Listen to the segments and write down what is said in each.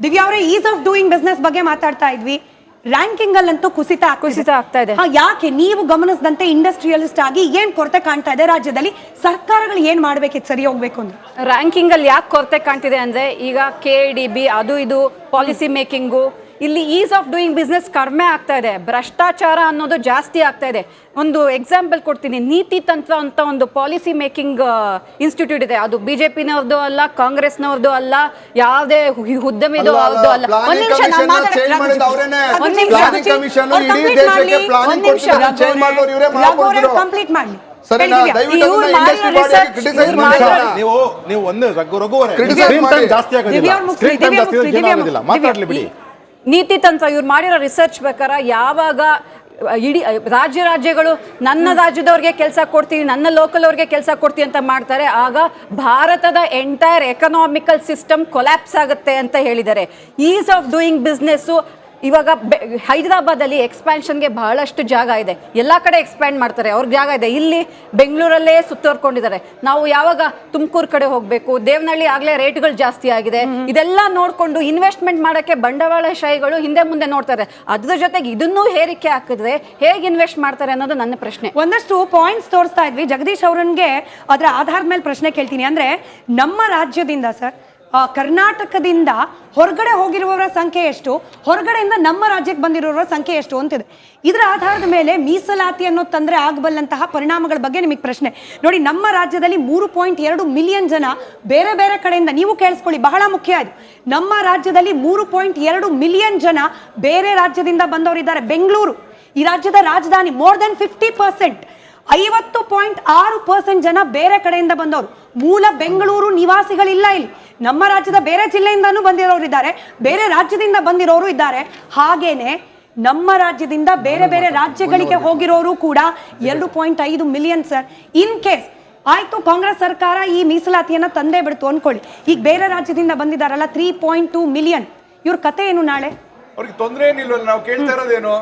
ದಿವ್ಯಾ ಅವರೇ is of doing business ಬಗ್ಗೆ ಮಾತಾಡ್ತಾ ಇದ್ವಿ ರ್ಯಾಂಕಿಂಗ್ ಅಲ್ಲಂತೂ ಕುಸಿತ. ಕುಸಿತ ಆಗ್ತಾ ಇದೆ. ಯಾಕೆ ನೀವು ಗಮನಿಸಿದಂತೆ ಇಂಡಸ್ಟ್ರಿಯಲಿಸ್ಟ್ ಆಗಿ ಏನ್ ಕೊರತೆ ಕಾಣ್ತಾ ಇದೆ ರಾಜ್ಯದಲ್ಲಿ ಸರ್ಕಾರಗಳು ಏನ್ ಮಾಡ್ಬೇಕಿತ್ತು ಸರಿ ಹೋಗ್ಬೇಕು ಅಂದ್ರೆ ರ್ಯಾಂಕಿಂಗ್ ಅಲ್ಲಿ ಯಾಕೆ ಕೊರತೆ ಕಾಣ್ತಿದೆ ಅಂದ್ರೆ ಈಗ ಕೆ ಡಿ ಬಿ ಅದು ಇದು ಪಾಲಿಸಿ ಮೇಕಿಂಗು ಇಲ್ಲಿ ಈಸ್ ಆಫ್ ಡೂಯಿಂಗ್ ಬಿಸ್ನೆಸ್ ಕಡಿಮೆ ಆಗ್ತಾ ಇದೆ. ಭ್ರಷ್ಟಾಚಾರ ಅನ್ನೋದು ಜಾಸ್ತಿ ಆಗ್ತಾ ಇದೆ. ಒಂದು ಎಕ್ಸಾಂಪಲ್ ಕೊಡ್ತೀನಿ. ನೀತಿ ತಂತ್ರ ಅಂತ ಒಂದು ಪಾಲಿಸಿ ಮೇಕಿಂಗ್ ಇನ್ಸ್ಟಿಟ್ಯೂಟ್ ಇದೆ. ಅದು ಬಿಜೆಪಿನವ್ರದ್ದು ಅಲ್ಲ ಕಾಂಗ್ರೆಸ್ನವ್ರದ್ದು ಅಲ್ಲ ಯಾವುದೇ ಹುದ್ದೆ ಹುದ್ದೆಮಿದು ಅವ್ರದ್ದು ಅಲ್ಲ ಒಂದ್ ನಿಮಿಷ. ಒಂದ್ ನಿಮಿಷ. ಕಂಪ್ಲೀಟ್ ಮಾಡಿ ನೀವು ನೀವು ಒಂದು ರಘು ರಘುವರೆ. ಜಾಸ್ತಿ ಆಗೋದಿಲ್ಲ. ಮುಗ್ಸಿ, ಮಾತಾಡ್ಲಿ ಬಿಡಿ. ನೀತಿ ತಂತ್ರ ಇವ್ರು ಮಾಡಿರೋ ರಿಸರ್ಚ್ ಪ್ರಕಾರ ಯಾವಾಗ ಇಡೀ ರಾಜ್ಯ ರಾಜ್ಯಗಳು ನನ್ನ ರಾಜ್ಯದವ್ರಿಗೆ ಕೆಲಸ ಕೊಡ್ತೀನಿ ನನ್ನ ಲೋಕಲ್ ಅವ್ರಿಗೆ ಕೆಲಸ ಕೊಡ್ತೀನಿ ಅಂತ ಮಾಡ್ತಾರೆ ಆಗ ಭಾರತದ ಎಂಟೈರ್ ಎಕನಾಮಿಕಲ್ ಸಿಸ್ಟಮ್ ಕೊಲ್ಯಾಪ್ಸ್ ಆಗುತ್ತೆ ಅಂತ ಹೇಳಿದ್ದಾರೆ. ಈಸ್ ಆಫ್ ಡೂಯಿಂಗ್ ಬಿಸ್ನೆಸ್ಸು ಇವಾಗ ಹೈದರಾಬಾದಲ್ಲಿ ಎಕ್ಸ್ಪ್ಯಾನ್ಷನ್ಗೆ ಬಹಳಷ್ಟು ಜಾಗ ಇದೆ. ಎಲ್ಲ ಕಡೆ ಎಕ್ಸ್ಪ್ಯಾಂಡ್ ಮಾಡ್ತಾರೆ. ಅವ್ರಿಗೆ ಜಾಗ ಇದೆ. ಇಲ್ಲಿ ಬೆಂಗಳೂರಲ್ಲೇ ಸುತ್ತೋರ್ಕೊಂಡಿದ್ದಾರೆ. ನಾವು ಯಾವಾಗ ತುಮಕೂರು ಕಡೆ ಹೋಗಬೇಕು ದೇವನಹಳ್ಳಿ ಆಗಲೇ ರೇಟ್ಗಳು ಜಾಸ್ತಿ ಆಗಿದೆ. ಇದೆಲ್ಲ ನೋಡಿಕೊಂಡು ಇನ್ವೆಸ್ಟ್ಮೆಂಟ್ ಮಾಡೋಕ್ಕೆ ಬಂಡವಾಳಶಾಹಿಗಳು ಹಿಂದೆ ಮುಂದೆ ನೋಡ್ತಾರೆ. ಅದ್ರ ಜೊತೆಗೆ ಇದನ್ನೂ ಹೇರಿಕೆ ಹಾಕಿದ್ರೆ ಹೇಗೆ ಇನ್ವೆಸ್ಟ್ ಮಾಡ್ತಾರೆ ಅನ್ನೋದು ನನ್ನ ಪ್ರಶ್ನೆ. ಒಂದಷ್ಟು ಪಾಯಿಂಟ್ಸ್ ತೋರಿಸ್ತಾ ಇದ್ವಿ. ಜಗದೀಶ್ ಅವರನ್ಗೆ ಅದರ ಆಧಾರದ ಮೇಲೆ ಪ್ರಶ್ನೆ ಕೇಳ್ತೀನಿ. ಅಂದ್ರೆ ನಮ್ಮ ರಾಜ್ಯದಿಂದ ಸರ್ ಕರ್ನಾಟಕದಿಂದ ಹೊರಗಡೆ ಹೋಗಿರುವವರ ಸಂಖ್ಯೆ ಎಷ್ಟು? ಹೊರಗಡೆಯಿಂದ ನಮ್ಮ ರಾಜ್ಯಕ್ಕೆ ಬಂದಿರುವವರ ಸಂಖ್ಯೆ ಎಷ್ಟು ಅಂತಿದೆ. ಇದರ ಆಧಾರದ ಮೇಲೆ ಮೀಸಲಾತಿ ಅನ್ನೋ ತಂದ್ರೆ ಆಗಬಲ್ಲಂತಹ ಪರಿಣಾಮಗಳ ಬಗ್ಗೆ ನಿಮಗೆ ಪ್ರಶ್ನೆ. ನೋಡಿ, ನಮ್ಮ ರಾಜ್ಯದಲ್ಲಿ ಮೂರು ಪಾಯಿಂಟ್ ಎರಡು ಮಿಲಿಯನ್ ಜನ ಬೇರೆ ಬೇರೆ ಕಡೆಯಿಂದ, ನೀವು ಕೇಳಿಸ್ಕೊಳ್ಳಿ, ಬಹಳ ಮುಖ್ಯ ಇದು. ನಮ್ಮ ರಾಜ್ಯದಲ್ಲಿ ಮೂರು ಪಾಯಿಂಟ್ ಎರಡು ಮಿಲಿಯನ್ ಜನ ಬೇರೆ ರಾಜ್ಯದಿಂದ ಬಂದವರಿದ್ದಾರೆ. ಬೆಂಗಳೂರು, ಈ ರಾಜ್ಯದ ರಾಜಧಾನಿ ಮೋರ್ ದೆನ್ ಫಿಫ್ಟಿ ಪರ್ಸೆಂಟ್ ಐವತ್ತು ಪಾಯಿಂಟ್ ಆರು ಪರ್ಸೆಂಟ್ ಜನ ಬೇರೆ ಕಡೆಯಿಂದ ಬಂದವರು. ಮೂಲ ಬೆಂಗಳೂರು ನಿವಾಸಿಗಳಿಲ್ಲ ಇಲ್ಲಿ. ನಮ್ಮ ರಾಜ್ಯದ ಬೇರೆ ಜಿಲ್ಲೆಯಿಂದನೂ ಬಂದಿರೋರು ಇದ್ದಾರೆ, ಬೇರೆ ರಾಜ್ಯದಿಂದ ಬಂದಿರೋರು ಇದ್ದಾರೆ. ಹಾಗೇನೆ ನಮ್ಮ ರಾಜ್ಯದಿಂದ ಬೇರೆ ಬೇರೆ ರಾಜ್ಯಗಳಿಗೆ ಹೋಗಿರೋರು ಕೂಡ ಎರಡು ಪಾಯಿಂಟ್ ಐದು ಮಿಲಿಯನ್ ಸರ್. ಇನ್ ಕೇಸ್ ಆಯ್ತು, ಕಾಂಗ್ರೆಸ್ ಸರ್ಕಾರ ಈ ಮೀಸಲಾತಿಯನ್ನ ತಂದೆ ಬಿಡ್ತು ಅನ್ಕೊಳ್ಳಿ. ಈಗ ಬೇರೆ ರಾಜ್ಯದಿಂದ ಬಂದಿದ್ದಾರಲ್ಲ, ತ್ರೀ ಪಾಯಿಂಟ್ ಟೂ ಮಿಲಿಯನ್. ಇವ್ರ ಕತೆ ಏನು ನಾಳೆ? ಅವ್ರಿಗೆ ತೊಂದರೆ ಏನಿಲ್ವಲ್ಲ ನಾವು ಕೇಳ್ತಾ ಇರೋದೇನು?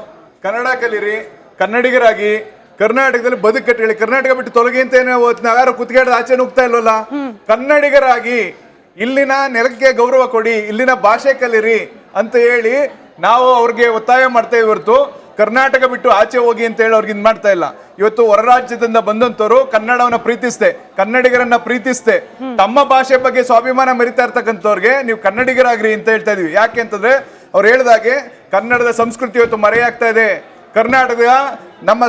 ಕನ್ನಡ ಕಲೀರಿ ಕನ್ನಡಿಗರಾಗಿ ಕರ್ನಾಟಕದಲ್ಲಿ ಬದುಕು ಕಟ್ಟಿಳಿ ಕರ್ನಾಟಕ ಬಿಟ್ಟು ತೊಲಗಿ ಅಂತ ಏನೋ ನಾವ್ಯಾರು ಕುತ್ಕೇಡ್ ಆಚೆ ನುಗ್ತಾ ಇಲ್ವಲ್ಲ? ಕನ್ನಡಿಗರಾಗಿ ಇಲ್ಲಿನ ನೆಲಕ್ಕೆ ಗೌರವ ಕೊಡಿ ಇಲ್ಲಿನ ಭಾಷೆ ಕಲಿರಿ ಅಂತ ಹೇಳಿ ನಾವು ಅವ್ರಿಗೆ ಒತ್ತಾಯ ಮಾಡ್ತಾ ಹೊರತು ಕರ್ನಾಟಕ ಬಿಟ್ಟು ಆಚೆ ಹೋಗಿ ಅಂತ ಹೇಳಿ ಅವ್ರಿಗೆ ಇದ್ ಮಾಡ್ತಾ ಇಲ್ಲ. ಇವತ್ತು ಹೊರ ರಾಜ್ಯದಿಂದ ಬಂದಂತವ್ರು ಕನ್ನಡವನ್ನ ಪ್ರೀತಿಸ್ತೆ ಕನ್ನಡಿಗರನ್ನ ಪ್ರೀತಿಸ್ತೆ ತಮ್ಮ ಭಾಷೆ ಬಗ್ಗೆ ಸ್ವಾಭಿಮಾನ ಮೆರಿತಾ ಇರ್ತಕ್ಕಂಥವ್ರಿಗೆ ನೀವು ಕನ್ನಡಿಗರಾಗ್ರಿ ಅಂತ ಹೇಳ್ತಾ ಇದೀವಿ. ಯಾಕೆ ಅಂತಂದ್ರೆ ಅವ್ರು ಹೇಳ್ದಾಗೆ ಕನ್ನಡದ ಸಂಸ್ಕೃತಿ ಇವತ್ತು ಮರೆಯಾಗ್ತಾ ಇದೆ. ಕರ್ನಾಟಕ ನಮ್ಮ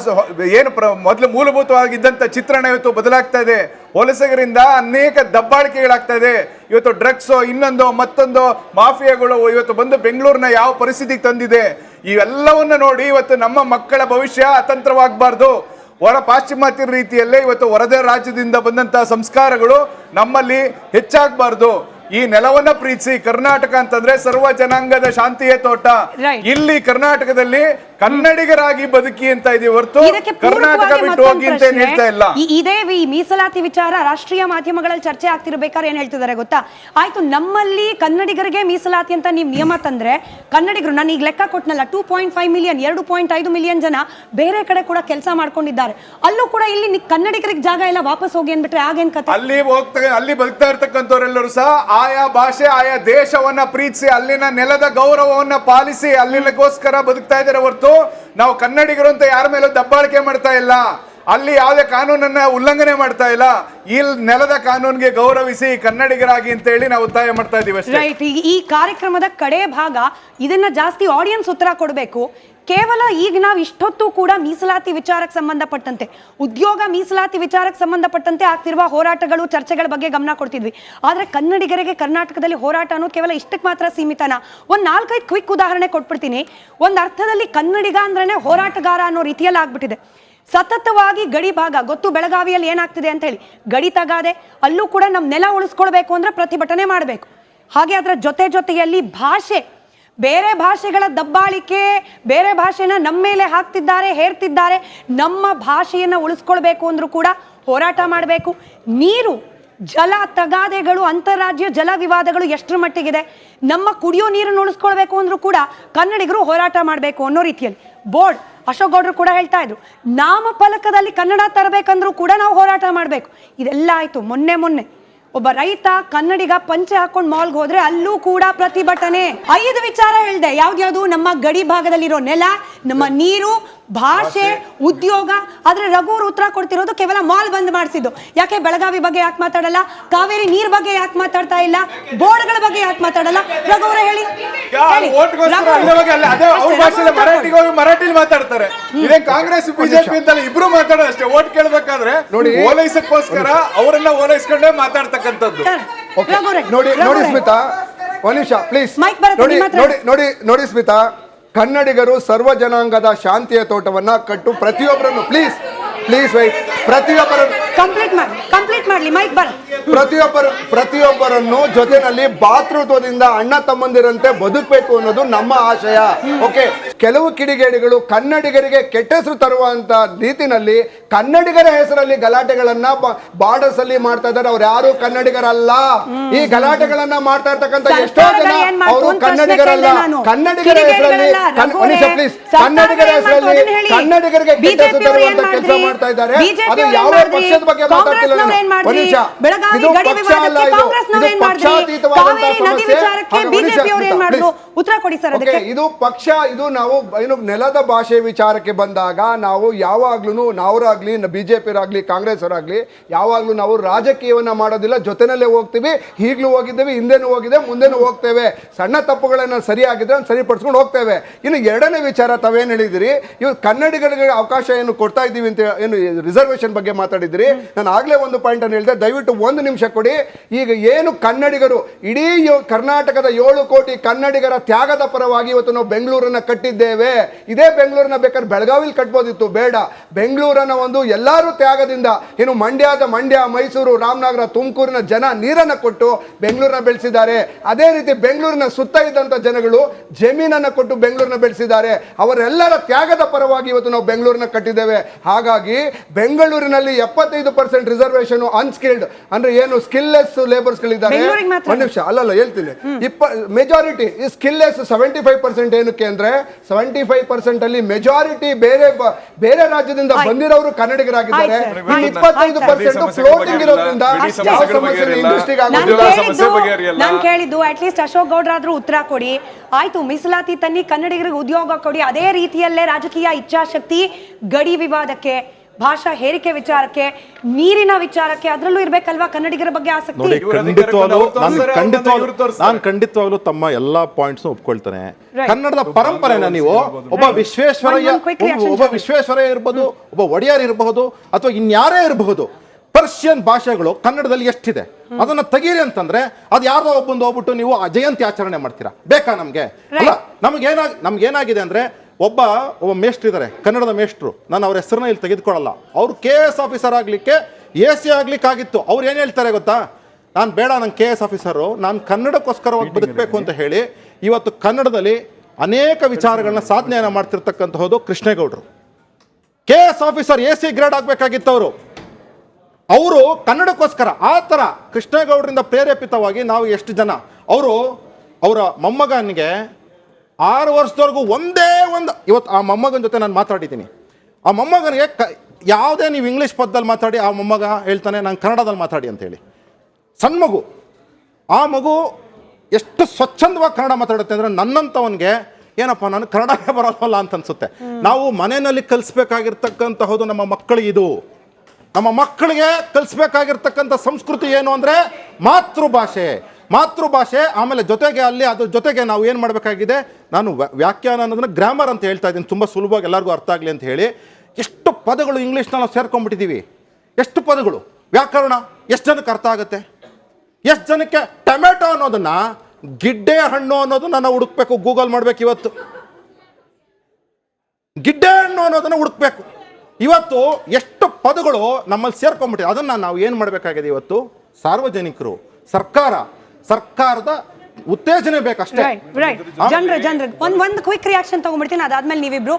ಏನು ಪ್ರ ಮೊದಲು ಮೂಲಭೂತವಾಗಿದ್ದಂಥ ಚಿತ್ರಣ ಇವತ್ತು ಬದಲಾಗ್ತಾ ಇದೆ. ವಲಸಿಗರಿಂದ ಅನೇಕ ದಬ್ಬಾಳಿಕೆಗಳಾಗ್ತಾ ಇದೆ. ಇವತ್ತು ಡ್ರಗ್ಸು, ಇನ್ನೊಂದು, ಮತ್ತೊಂದು ಮಾಫಿಯಾಗಳು ಇವತ್ತು ಬಂದು ಬೆಂಗಳೂರಿನ ಯಾವ ಪರಿಸ್ಥಿತಿಗೆ ತಂದಿದೆ, ಇವೆಲ್ಲವನ್ನು ನೋಡಿ ಇವತ್ತು ನಮ್ಮ ಮಕ್ಕಳ ಭವಿಷ್ಯ ಅತಂತ್ರವಾಗಬಾರ್ದು. ಹೊರ ಪಾಶ್ಚಿಮಾತ್ಯ ರೀತಿಯಲ್ಲೇ ಇವತ್ತು ಹೊರದೇ ರಾಜ್ಯದಿಂದ ಬಂದಂತಹ ಸಂಸ್ಕಾರಗಳು ನಮ್ಮಲ್ಲಿ ಹೆಚ್ಚಾಗಬಾರ್ದು. ಈ ನೆಲವನ್ನ ಪ್ರೀತಿಸಿ ಕರ್ನಾಟಕ ಅಂತಂದ್ರೆ ಸರ್ವ ಜನಾಂಗದ ಶಾಂತಿಯ ತೋಟ. ಇಲ್ಲಿ ಕರ್ನಾಟಕದಲ್ಲಿ ಕನ್ನಡಿಗರಾಗಿ ಬದುಕಿ ಅಂತ ಇದೆ ಹೊರತು ಕರ್ನಾಟಕ ಬಿಟ್ಟು ಹೋಗಿ ಅಂತ ಏನ್ ಹೇಳ್ತಾ ಇಲ್ಲ. ಇದೇ ಈ ಮೀಸಲಾತಿ ವಿಚಾರ ರಾಷ್ಟ್ರೀಯ ಮಾಧ್ಯಮಗಳಲ್ಲಿ ಚರ್ಚೆ ಆಗ್ತಿರ್ಬೇಕಾದ್ರೆ ಏನ್ ಹೇಳ್ತಿದ್ದಾರೆ ಗೊತ್ತಾ? ಆಯ್ತು ನಮ್ಮಲ್ಲಿ ಕನ್ನಡಿಗರಿಗೆ ಮೀಸಲಾತಿ ಅಂತ ನೀವು ನಿಯಮ ತಂದ್ರೆ ಕನ್ನಡಿಗರು ನಾನು ಈಗ ಲೆಕ್ಕ ಕೊಟ್ಟನಲ್ಲ ಟೂ ಪಾಯಿಂಟ್ ಫೈವ್ ಮಿಲಿಯನ್ ಎರಡು ಪಾಯಿಂಟ್ ಐದು ಮಿಲಿಯನ್ ಜನ ಬೇರೆ ಕಡೆ ಕೂಡ ಕೆಲಸ ಮಾಡ್ಕೊಂಡಿದ್ದಾರೆ. ಅಲ್ಲೂ ಕೂಡ ಇಲ್ಲಿ ನಿ- ಕನ್ನಡಿಗರಿಗೆ ಜಾಗ ಎಲ್ಲ ವಾಪಸ್ ಹೋಗಿ ಅಂದ್ಬಿಟ್ರೆ ಆಗೇನ್ ಕತೆ? ಅಲ್ಲಿ ಹೋಗ್ತಾ ಅಲ್ಲಿ ಬದುಕ್ತಾ ಇರ್ತಕ್ಕಂಥವ್ರೆಲ್ಲರೂ ಸಹ ಆಯಾ ಭಾಷೆ, ಆಯಾ ದೇಶವನ್ನ ಪ್ರೀತಿಸಿ, ಅಲ್ಲಿನ ನೆಲದ ಗೌರವವನ್ನ ಪಾಲಿಸಿ, ಅಲ್ಲಿಗೋಸ್ಕರ ಬದುಕ್ತಾ ಇದ್ದಾರೆ ಹೊರತು ನಾವು ಕನ್ನಡಿಗರು ಅಂತ ಯಾರ ಮೇಲೂ ದಬ್ಬಾಳಿಕೆ ಮಾಡ್ತಾ ಇಲ್ಲ. ಅಲ್ಲಿ ಯಾವುದೇ ಕಾನೂನನ್ನ ಉಲ್ಲಂಘನೆ ಮಾಡ್ತಾ ಇಲ್ಲ. ಈ ನೆಲದ ಕಾನೂನಿಗೆ ಗೌರವಿಸಿ ಕನ್ನಡಿಗರಾಗಿ ಅಂತ ಹೇಳಿ ನಾವು ಒತ್ತಾಯ ಮಾಡ್ತಾ ಇದೀವಿ ಈ ಕಾರ್ಯಕ್ರಮದ ಕಡೆ ಭಾಗ ಇದನ್ನ ಜಾಸ್ತಿ ಆಡಿಯನ್ಸ್ ಉತ್ತರ ಕೊಡಬೇಕು. ಕೇವಲ ಈಗ ನಾವು ಇಷ್ಟೊತ್ತು ಕೂಡ ಮೀಸಲಾತಿ ವಿಚಾರಕ್ಕೆ ಸಂಬಂಧಪಟ್ಟಂತೆ, ಉದ್ಯೋಗ ಮೀಸಲಾತಿ ವಿಚಾರಕ್ಕೆ ಸಂಬಂಧಪಟ್ಟಂತೆ ಆಗ್ತಿರುವ ಹೋರಾಟಗಳು, ಚರ್ಚೆಗಳ ಬಗ್ಗೆ ಗಮನ ಕೊಡ್ತಿದ್ವಿ. ಆದರೆ ಕನ್ನಡಿಗರಿಗೆ ಕರ್ನಾಟಕದಲ್ಲಿ ಹೋರಾಟ ಅನ್ನೋದು ಕೇವಲ ಇಷ್ಟಕ್ಕೆ ಮಾತ್ರ ಸೀಮಿತನ? ಒಂದು ನಾಲ್ಕೈದು ಕ್ವಿಕ್ ಉದಾಹರಣೆ ಕೊಟ್ಬಿಡ್ತೀನಿ. ಒಂದು ಅರ್ಥದಲ್ಲಿ ಕನ್ನಡಿಗ ಅಂದ್ರೇನೆ ಹೋರಾಟಗಾರ ಅನ್ನೋ ರೀತಿಯಲ್ಲಿ ಆಗ್ಬಿಟ್ಟಿದೆ. ಸತತವಾಗಿ ಗಡಿ ಭಾಗ, ಗೊತ್ತು ಬೆಳಗಾವಿಯಲ್ಲಿ ಏನಾಗ್ತಿದೆ ಅಂತ ಹೇಳಿ, ಗಡಿ ತಗಾದೆ, ಅಲ್ಲೂ ಕೂಡ ನಮ್ಮ ನೆಲ ಉಳಿಸ್ಕೊಳ್ಬೇಕು ಅಂದ್ರೆ ಪ್ರತಿಭಟನೆ ಮಾಡಬೇಕು. ಹಾಗೆ ಅದರ ಜೊತೆ ಜೊತೆಯಲ್ಲಿ ಭಾಷೆ ಬೇರೆ ಭಾಷೆಗಳ ದಬ್ಬಾಳಿಕೆ, ಬೇರೆ ಭಾಷೆನ ನಮ್ಮ ಮೇಲೆ ಹಾಕ್ತಿದ್ದಾರೆ, ಹೇರ್ತಿದ್ದಾರೆ, ನಮ್ಮ ಭಾಷೆಯನ್ನು ಉಳಿಸ್ಕೊಳ್ಬೇಕು ಅಂದರೂ ಕೂಡ ಹೋರಾಟ ಮಾಡಬೇಕು. ನೀರು, ಜಲ ತಗಾದೆಗಳು ಅಂತಾರಾಜ್ಯ ಜಲ ವಿವಾದಗಳು ಎಷ್ಟರ ಮಟ್ಟಿಗಿದೆ? ನಮ್ಮ ಕುಡಿಯೋ ನೀರನ್ನು ಉಳಿಸ್ಕೊಳ್ಬೇಕು ಅಂದರೂ ಕೂಡ ಕನ್ನಡಿಗರು ಹೋರಾಟ ಮಾಡಬೇಕು ಅನ್ನೋ ರೀತಿಯಲ್ಲಿ. ಬೋರ್ಡ್, ಅಶೋಕ್ ಗೌಡ್ರು ಕೂಡ ಹೇಳ್ತಾ ಇದ್ರು, ನಾಮಫಲಕದಲ್ಲಿ ಕನ್ನಡ ತರಬೇಕಂದ್ರೂ ಕೂಡ ನಾವು ಹೋರಾಟ ಮಾಡಬೇಕು. ಇದೆಲ್ಲ ಆಯಿತು ಮೊನ್ನೆ ಮೊನ್ನೆ. ಒಬ್ಬ ರೈತ ಕನ್ನಡಿಗ ಪಂಚೆ ಹಾಕೊಂಡು ಮಾಲ್ಗೆ ಹೋದ್ರೆ ಅಲ್ಲೂ ಕೂಡ ಪ್ರತಿಭಟನೆ. ಐದು ವಿಚಾರ ಹೇಳ್ದೆ. ಯಾವ್ದ್ಯಾವ್ದು? ನಮ್ಮ ಗಡಿ ಭಾಗದಲ್ಲಿರೋ ನೆಲ, ನಮ್ಮ ನೀರು ಭಾಷೆ ಉದ್ಯೋಗ ಆದ್ರೆ ರಘುವರು ಉತ್ತರ ಕೊಡ್ತಿರೋದು ಕೇವಲ ಮಾಲ್ ಬಂದ್ ಮಾಡಿಸಿದ್ದು. ಯಾಕೆ ಬೆಳಗಾವಿ ಬಗ್ಗೆ ಯಾಕೆ ಮಾತಾಡಲ್ಲ? ಕಾವೇರಿ ನೀರ್ ಬಗ್ಗೆ ಯಾಕೆ ಮಾತಾಡ್ತಾ ಇಲ್ಲ? ಬೋರ್ಡ್ಗಳ ಬಗ್ಗೆ ಯಾಕೆ ಮಾತಾಡಲ್ಲ? ರಘುವರ ಹೇಳಿ. ಮರಾಠಿಲಿ ಮಾತಾಡ್ತಾರೆ. ಇದೇ ಕಾಂಗ್ರೆಸ್ ಬಿಜೆಪಿ ಅಂತಲ್ಲ ಇಬ್ರು ಮಾತಾಡೋದು ಅಷ್ಟೇ ಓಟ್ ಕೇಳ್ಬೇಕಾದ್ರೆ ನೋಡಿ. ಓಲೈಸಕ್ಕೋಸ್ಕರ ಅವರೆಲ್ಲ ಓಲೈಸ್ಕೊಂಡೇ ಮಾತಾಡ್ತಕ್ಕಂಥದ್ದು. ನೋಡಿ ನೋಡಿ ಸ್ಮಿತಾ ಒಂದ್ ನಿಮಿಷ ಪ್ಲೀಸ್ ನೋಡಿ ನೋಡಿ ನೋಡಿ ಸ್ಮಿತಾ. ಕನ್ನಡಿಗರು ಸರ್ವ ಜನಾಂಗದ ಶಾಂತಿಯ ತೋಟವನ್ನ ಕಟ್ಟು ಪ್ರತಿಯೊಬ್ಬರನ್ನು ಪ್ಲೀಸ್ ಪ್ಲೀಸ್ ವೈಟ್ ಪ್ರತಿಯೊಬ್ಬರನ್ನು ಕಂಪ್ಲೀಟ್ ಮಾಡಿ ಕಂಪ್ಲೀಟ್ ಮಾಡಲಿ ಮೈಕ್ ಬರ. ಪ್ರತಿಯೊಬ್ಬರು ಪ್ರತಿಯೊಬ್ಬರನ್ನು ಜೊತೆನಲ್ಲಿ ಭಾತೃತ್ವದಿಂದ ಅಣ್ಣ ತಮ್ಮಂದಿರಂತೆ ಬದುಕಬೇಕು ಅನ್ನೋದು ನಮ್ಮ ಆಶಯ. ಓಕೆ ಕೆಲವು ಕಿಡಿಗೇಡಿಗಳು ಕನ್ನಡಿಗರಿಗೆ ಕೆಟ್ಟ ಹೆಸರು ತರುವಂತ ರೀತಿನಲ್ಲಿ ಕನ್ನಡಿಗರ ಹೆಸರಲ್ಲಿ ಗಲಾಟೆಗಳನ್ನ ಬಾರ್ಡರ್ಸ್ ಅಲ್ಲಿ ಮಾಡ್ತಾ ಇದ್ದಾರೆ. ಅವ್ರು ಯಾರು ಕನ್ನಡಿಗರಲ್ಲ. ಈ ಗಲಾಟೆಗಳನ್ನ ಮಾಡ್ತಾ ಇರ್ತಕ್ಕಂಥ ಎಷ್ಟೋ ಜನ ಅವರು ಕನ್ನಡಿಗರಲ್ಲ. ಕನ್ನಡಿಗರ ಹೆಸರಲ್ಲಿ ಪ್ಲೀಸ್ ಕನ್ನಡಿಗರ ಹೆಸರಲ್ಲಿ ಕನ್ನಡಿಗರಿಗೆ ಕೆಟ್ಟ ಹೆಸರು ತರುವಂತ ಕೆಲಸ ಮಾಡ್ತಾ ಇದ್ದಾರೆ. ಅದು ಯಾವ? ಪಕ್ಷದ ಬಗ್ಗೆ ಮಾತಾಡ್ತಿಲ್ಲ? ಒಂದ್ ನಿಮಿಷ. ಇದು ಪಕ್ಷ ಅಲ್ಲ ಇದು. ಪಕ್ಷಾತೀತವಾದಂತಹ ಸಮಸ್ಯೆ. ಉತ್ತರ ಕೊಡಿ ಸರ್. ಇದು ಪಕ್ಷ, ಇದು ನಾವು ಏನು ನೆಲದ ಭಾಷೆ ವಿಚಾರಕ್ಕೆ ಬಂದಾಗ ನಾವು ಯಾವಾಗ್ಲೂ ನಾವರಾಗ್ಲಿ ಬಿಜೆಪಿ ಆಗ್ಲಿ ಕಾಂಗ್ರೆಸ್ ಅವರಾಗ್ಲಿ ಯಾವಾಗ್ಲೂ ನಾವು ರಾಜಕೀಯವನ್ನ ಮಾಡೋದಿಲ್ಲ, ಜೊತೆನಲ್ಲೇ ಹೋಗ್ತೀವಿ ಈಗ್ಲೂ ಹೋಗಿದ್ದೇವೆ, ಹಿಂದೆನೂ ಹೋಗಿದೆ, ಮುಂದೆನೂ ಹೋಗ್ತೇವೆ. ಸಣ್ಣ ತಪ್ಪುಗಳನ್ನ ಸರಿಯಾಗಿದ್ರೆ ಸರಿಪಡಿಸ್ಕೊಂಡು ಹೋಗ್ತೇವೆ. ಇನ್ನು ಎರಡನೇ ವಿಚಾರ, ತಾವೇನು ಹೇಳಿದಿರಿ? ಇವ್ ಕನ್ನಡಿಗರಿಗೆ ಅವಕಾಶ ಏನು ಕೊಡ್ತಾ ಇದ್ದೀವಿ ಅಂತ ಏನು ರಿಸರ್ವೇಶನ್ ಬಗ್ಗೆ ಮಾತಾಡಿದಿರಿ? ನಾನು ಆಗ್ಲೇ ಒಂದು ಪಾಯಿಂಟ್ ಅನ್ನು ಹೇಳಿದೆ, ದಯವಿಟ್ಟು ಒಂದು ನಿಮಿಷ ಕೊಡಿ. ಈಗ ಏನು ಕನ್ನಡಿಗರು, ಇಡೀ ಕರ್ನಾಟಕದ ಏಳು ಕೋಟಿ ಕನ್ನಡಿಗರ ತ್ಯಾಗದ ಪರವಾಗಿ ಇವತ್ತು ನಾವು ಬೆಂಗಳೂರನ್ನ ಕಟ್ಟಿದ್ದೇವೆ. ಇದೇ ಬೆಂಗಳೂರನ್ನ ಬೇಕಾದ್ರೆ ಬೆಳಗಾವಿಲಿ ಕಟ್ಬೋದಿತ್ತು ಬೇಡ. ಬೆಂಗಳೂರನ್ನ ಒಂದು ಎಲ್ಲರೂ ತ್ಯಾಗದಿಂದ ಏನು ಮಂಡ್ಯದ ಮಂಡ್ಯ ಮೈಸೂರು ರಾಮನಗರ ತುಮಕೂರಿನ ಜನ ನೀರನ್ನ ಕೊಟ್ಟು ಬೆಂಗಳೂರನ್ನ ಬೆಳೆಸಿದ್ದಾರೆ. ಅದೇ ರೀತಿ ಬೆಂಗಳೂರಿನ ಸುತ್ತ ಇದ್ದಂಥ ಜನಗಳು ಜಮೀನನ್ನ ಕೊಟ್ಟು ಬೆಂಗಳೂರನ್ನ ಬೆಳೆಸಿದ್ದಾರೆ. ಅವರೆಲ್ಲರ ತ್ಯಾಗದ ಪರವಾಗಿ ಇವತ್ತು ನಾವು ಬೆಂಗಳೂರನ್ನ ಕಟ್ಟಿದ್ದೇವೆ. ಹಾಗಾಗಿ ಬೆಂಗಳೂರಿನಲ್ಲಿ ಎಪ್ಪತ್ತೈದು ಪರ್ಸೆಂಟ್ ರಿಸರ್ವೇಶನ್ ಅನ್ಸ್ಕಿಲ್ಡ್ ಅಂದ್ರೆ ಏನು ಸ್ಕಿಲ್ಲೆಸ್ ಲೇಬರ್ಸ್ಗಳಿದ್ದಾರೆ ಗಳಿದ್ದಾರೆ. ಒಂದು ನಿಮಿಷ ಅಲ್ಲಲ್ಲ ಹೇಳ್ತೀನಿ. ಇಪ್ಪ ಮೆಜಾರಿಟಿ ಈ ಸ್ಕಿಲ್ಲೆಸ್ ಸೆವೆಂಟಿ ಫೈವ್ ಪರ್ಸೆಂಟ್ ಏನಕ್ಕೆ ಅಂದ್ರೆ ಸೆವೆಂಟಿ ಫೈವ್ ಪರ್ಸೆಂಟ್ ಅಲ್ಲಿ ಮೆಜಾರಿಟಿ ಬೇರೆ ಬೇರೆ ರಾಜ್ಯದಿಂದ. ಬಂದಿರೋರು ಕನ್ನಡಿಗರಾಗಿದ್ದಾರೆ. ಇಪ್ಪತ್ತೈದು ಪರ್ಸೆಂಟ್ ಫ್ಲೋಟಿಂಗ್ ಇರೋದ್ರಿಂದ ಬಿಡಿ ಯಾವ ಸಮಸ್ಯೆ ಇಂಡಸ್ಟ್ರಿಗೆ ನಾನು ಆಗೋದಿಲ್ಲ ಸಮಸ್ಯೆ ಕೇಳಿದ್ದು ಅಟ್ ಲೀಸ್ಟ್ ಕೇಳಿದ್ದು ಅಟ್ಲೀಸ್ಟ್ ಅಶೋಕ್ ಗೌಡ್ರಾದ್ರೂ ಉತ್ತರ ಕೊಡಿ. ಆಯ್ತು ಮೀಸಲಾತಿ ತನ್ನಿ ಕನ್ನಡಿಗರಿಗೆ ಉದ್ಯೋಗ ಕೊಡಿ. ಅದೇ ರೀತಿಯಲ್ಲೇ ರಾಜಕೀಯ ಇಚ್ಛಾಶಕ್ತಿ ಗಡಿ ವಿವಾದಕ್ಕೆ ಭಾಷಾ ಹೇರಿಕೆ ವಿಚಾರಕ್ಕೆ ನೀರಿನ ವಿಚಾರಕ್ಕೆ ಅದರಲ್ಲೂ ಇರಬೇಕಲ್ವಾ ಕನ್ನಡಿಗರ ಬಗ್ಗೆ ಆಸಕ್ತಿ? ನೋಡಿ ಖಂಡಿತವಾಗ್ಲೂ ನಾನು ಖಂಡಿತವಾಗ್ಲೂ ನಾನು ಖಂಡಿತವಾಗ್ಲೂ ತಮ್ಮ ಎಲ್ಲಾ ಪಾಯಿಂಟ್ಸ್ ಒಪ್ಕೊಳ್ತಾನೆ. ಕನ್ನಡದ ಪರಂಪರೆನ ನೀವು ಒಬ್ಬ. ವಿಶ್ವೇಶ್ವರಯ್ಯ quick reaction ಒಬ್ಬ ವಿಶ್ವೇಶ್ವರಯ್ಯ ಇರಬಹುದು ಒಬ್ಬ ಒಡೆಯರ್ ಇರಬಹುದು ಅಥವಾ ಇನ್ಯಾರೇ ಇರಬಹುದು ಪರ್ಷಿಯನ್ ಭಾಷೆಗಳು ಕನ್ನಡದಲ್ಲಿ ಎಷ್ಟಿದೆ? ಅದನ್ನ ತೆಗೀರಿ ಅಂತಂದ್ರೆ ಅದು ಯಾರೋ ಒಬ್ಬಂದು ಹೋಗ್ಬಿಟ್ಟು ನೀವು ಆ ಜಯಂತಿ ಆಚರಣೆ ಮಾಡ್ತೀರಾ? ಬೇಕಾ ನಮ್ಗೆ? ಅಲ್ಲ ನಮ್ಗೇನಾಗ ನಮ್ಗೇನಾಗಿದೆ ಅಂದ್ರೆ ಒಬ್ಬ ಒಬ್ಬ ಮೇಷ್ಟ್ರು ಇದ್ದಾರೆ ಕನ್ನಡದ ಮೇಷ್ಟ್ರು. ನಾನು ಅವ್ರ ಹೆಸರನ್ನ ಇಲ್ಲಿ ತೆಗೆದುಕೊಳ್ಳಲ್ಲ. ಅವರು ಕೆ ಎಸ್ ಆಫೀಸರ್ ಆಗಲಿಕ್ಕೆ ಎ ಸಿ ಆಗ್ಲಿಕ್ಕಾಗಿತ್ತು ಅವ್ರು ಏನು ಹೇಳ್ತಾರೆ ಗೊತ್ತಾ? ನಾನು ಬೇಡ ನಂಗೆ ಕೆ ಎಸ್ ಆಫೀಸರು ನಾನು ಕನ್ನಡಕ್ಕೋಸ್ಕರವಾಗಿ ಬದುಕಬೇಕು ಅಂತ ಹೇಳಿ ಇವತ್ತು ಕನ್ನಡದಲ್ಲಿ ಅನೇಕ ವಿಚಾರಗಳನ್ನ ಸಾಧನೆಯನ್ನು ಮಾಡ್ತಿರ್ತಕ್ಕಂತಹದ್ದು ಕೃಷ್ಣೇಗೌಡರು. K S officer A C grade ಆಗಬೇಕಾಗಿತ್ತು ಅವರು ಅವರು ಕನ್ನಡಕ್ಕೋಸ್ಕರ ಆ ಥರ ಕೃಷ್ಣೇಗೌಡರಿಂದ ಪ್ರೇರೇಪಿತವಾಗಿ ನಾವು ಎಷ್ಟು ಜನ? ಅವರು ಅವರ ಮೊಮ್ಮಗನಿಗೆ ಆರು ವರ್ಷದವರೆಗೂ ಒಂದೇ ಒಂದು. ಇವತ್ತು ಆ ಮೊಮ್ಮಗನ ಜೊತೆ ನಾನು ಮಾತಾಡಿದ್ದೀನಿ. ಆ ಮೊಮ್ಮಗನಿಗೆ ಕ, ಯಾವುದೇ ನೀವು ಇಂಗ್ಲೀಷ್ ಪದದಲ್ಲಿ ಮಾತಾಡಿ, ಆ ಮೊಮ್ಮಗ ಹೇಳ್ತಾನೆ, ನಾನು ಕನ್ನಡದಲ್ಲಿ ಮಾತಾಡಿ ಅಂತೇಳಿ. ಸಣ್ಣ ಮಗು. ಆ ಮಗು ಎಷ್ಟು ಸ್ವಚ್ಛಂದವಾಗಿ ಕನ್ನಡ ಮಾತಾಡುತ್ತೆ ಅಂದರೆ ನನ್ನಂಥವನಿಗೆ ಏನಪ್ಪ, ನಾನು ಕನ್ನಡನೇ ಬರೋಲ್ಲ ಅಂತ ಅನ್ಸುತ್ತೆ. ನಾವು ಮನೆಯಲ್ಲಿ ಕಲಿಸ್ಬೇಕಾಗಿರ್ತಕ್ಕಂತಹದ್ದು ನಮ್ಮ ಮಕ್ಕಳಿಗೆ ಇದು. ನಮ್ಮ ಮಕ್ಕಳಿಗೆ ಕಲಿಸ್ಬೇಕಾಗಿರ್ತಕ್ಕಂಥ ಸಂಸ್ಕೃತಿ ಏನು ಅಂದರೆ ಮಾತೃಭಾಷೆ. ಮಾತೃಭಾಷೆ, ಆಮೇಲೆ ಜೊತೆಗೆ ಅಲ್ಲಿ ಅದ್ರ ಜೊತೆಗೆ ನಾವು ಏನು ಮಾಡಬೇಕಾಗಿದೆ? ನಾನು ವ್ಯಾ- ವ್ಯಾಖ್ಯಾನ ಅನ್ನೋದನ್ನ ಗ್ರಾಮರ್ ಅಂತ ಹೇಳ್ತಾ ಇದ್ದೀನಿ. ತುಂಬ ಸುಲಭವಾಗಿ ಎಲ್ಲರಿಗೂ ಅರ್ಥ ಆಗಲಿ ಅಂತ ಹೇಳಿ. ಎಷ್ಟು ಪದಗಳು ಇಂಗ್ಲೀಷ್ನ ನಾವು ಸೇರ್ಕೊಂಡ್ಬಿಟ್ಟಿದ್ದೀವಿ ಎಷ್ಟು ಪದಗಳು? ವ್ಯಾಕರಣ, ಎಷ್ಟು ಜನಕ್ಕೆ ಅರ್ಥ ಆಗುತ್ತೆ? ಎಷ್ಟು ಜನಕ್ಕೆ ಟೊಮೆಟೊ ಅನ್ನೋದನ್ನು, ಗಿಡ್ಡೆ ಹಣ್ಣು ಅನ್ನೋದು ನಾನು ಹುಡುಕ್ಬೇಕು. ಗೂಗಲ್ ಮಾಡಬೇಕು ಇವತ್ತು. ಗಿಡ್ಡೆ ಹಣ್ಣು ಅನ್ನೋದನ್ನು ಹುಡುಕ್ಬೇಕು. ಇವತ್ತು ಎಷ್ಟು ಪದಗಳು ನಮ್ಮಲ್ಲಿ ಸೇರ್ಕೊಂಡ್ಬಿಟ್ಟಿದೆ. ಅದನ್ನು ನಾವು ಏನು ಮಾಡಬೇಕಾಗಿದೆ ಇವತ್ತು? ಸಾರ್ವಜನಿಕರು, ಸರ್ಕಾರ ಸರ್ಕಾರದ ಉತ್ತೇಜನೆ ಬೇಕಷ್ಟೇ. ಜನರ ಜನರ. ಒಂದ್ ಒಂದ್ ಕ್ವಿಕ್ ರಿಯಾಕ್ಷನ್ ತಗೊಂಡ್ಬಿಡ್ತೀನಿ. ಅದಾದ್ಮೇಲೆ ನೀವಿಬ್ರು